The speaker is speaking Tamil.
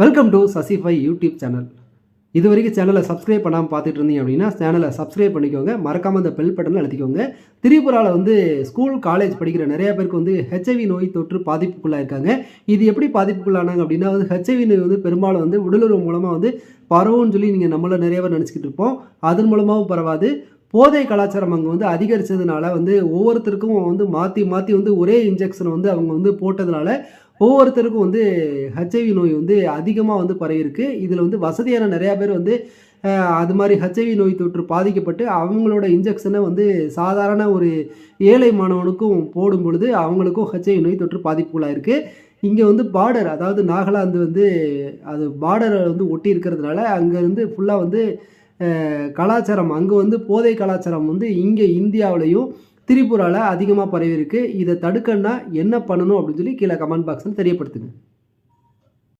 வெல்கம் டு சசிஃபை யூடியூப் சேனல் இது வரைக்கும் சேனலை சப்ஸ்கிரைப் பண்ணாமல் பார்த்துட்டு இருந்தீங்க அப்படின்னா சேனலை சப்ஸ்கிரைப் பண்ணிக்கோங்க. மறக்காமல் அந்த பெல் பட்டனில் அழுத்திக்கோங்க. திரிபுராவில் வந்து ஸ்கூல் காலேஜ் படிக்கிற நிறைய பேருக்கு வந்து ஹெச்ஐவி நோய் தொற்று பாதிப்புக்குள்ளாக இருக்காங்க இது எப்படி பாதிப்புக்குள்ளானாங்க அப்படின்னா வந்து ஹெச்ஐவி நோய் வந்து பெரும்பாலும் வந்து உடலுறவு மூலமாக வந்து பரவும்னு சொல்லி நீங்கள் நம்மள நிறைய பேர் நினச்சிக்கிட்டு இருப்போம். அதன் மூலமாகவும் பரவாது. போதை கலாச்சாரம் அங்கே வந்து அதிகரித்ததுனால வந்து ஒவ்வொருத்தருக்கும் வந்து மாற்றி மாற்றி வந்து ஒரே இன்ஜெக்ஷன் வந்து அவங்க வந்து போட்டதுனால ஒவ்வொருத்தருக்கும் வந்து ஹெச்ஐவி நோய் வந்து அதிகமாக வந்து பரவியிருக்கு. இதில் வந்து வசதியான நிறையா பேர் வந்து அது மாதிரி ஹெச்ஐவி நோய் தொற்று பாதிக்கப்பட்டு அவங்களோட இன்ஜெக்ஷனை வந்து சாதாரண ஒரு ஏழை மாணவனுக்கும் போடும் பொழுது அவங்களுக்கும் ஹெச்ஐவி நோய் தொற்று பாதிப்புகளாக இருக்குது இங்கே வந்து பார்டர் அதாவது நாகாலாந்து வந்து அது பார்டரை வந்து ஒட்டி இருக்கிறதுனால அங்கேருந்து ஃபுல்லாக வந்து கலாச்சாரம் அங்கே வந்து போதை கலாச்சாரம் வந்து இங்கே இந்தியாவிலையும் திரிபுராவில் அதிகமாக பரவி இருக்கு இதை தடுக்கணும்னா என்ன பண்ணணும் அப்படின்னு சொல்லி கீழே கமெண்ட் பாக்ஸில் தெரியப்படுத்துங்க.